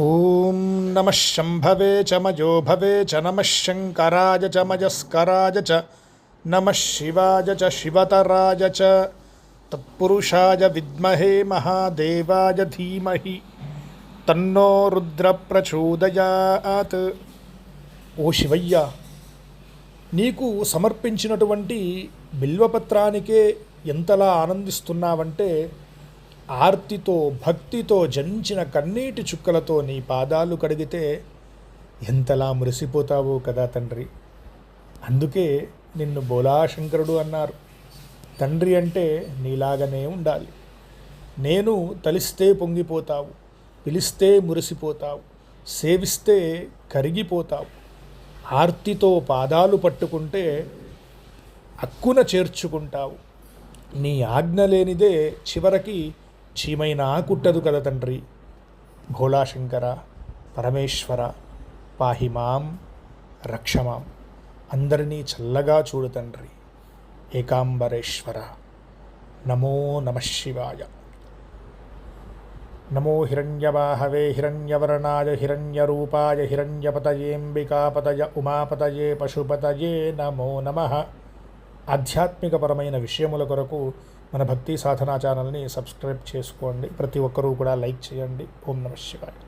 ॐ नमः शम्भवे च मयो भवे च नमः शङ्कराय च मजस्कराय च नमः शिवाय च शिवतराय च तत्पुरुषाय विद्महे महादेवाय धीमहि తన్నో రుద్ర ప్రచోదయాత్ ఓ శివయ్య నీకు సమర్పించినటువంటి బిల్వపత్రానికే ఎంతలా ఆనందిస్తున్నావంటే ఆర్తితో భక్తితో జంచిన కన్నీటి చుక్కలతో నీ పాదాలు కడిగితే ఎంతలా మురిసిపోతావో కదా తండ్రి. అందుకే నిన్ను బోలాశంకరుడు అన్నారు. తండ్రి అంటే నీలాగనే ఉండాలి. నేను తలిస్తే పొంగిపోతావు పిలిస్తే మురిసిపోతావు సేవిస్తే కరిగిపోతావు. ఆర్తితో పాదాలు పట్టుకుంటే అక్కున చేర్చుకుంటావు. నీ ఆజ్ఞ లేనిదే చివరికి చీమైనా కుట్టదు కదా తండ్రి. భోళాశంకర పరమేశ్వర పాహిమాం రక్షమాం అందరినీ చల్లగా చూడు తండ్రి. ఏకాంబరేశ్వర. నమో నమశివాయ నమో హిరణ్యవాహవే హిరణ్యవర్ణాయ హిరణ్యరూపాయ హిరణ్యపతయేంబికాపతయ ఉమాపతయే పశుపతయే నమో నమ. ఆధ్యాత్మికపరమైన విషయముల కొరకు మన భక్తి సాధనా ఛానల్ని సబ్స్క్రైబ్ చేసుకోండి. ప్రతి ఒక్కరూ కూడా లైక్ చేయండి. ఓం నమ శివాయ.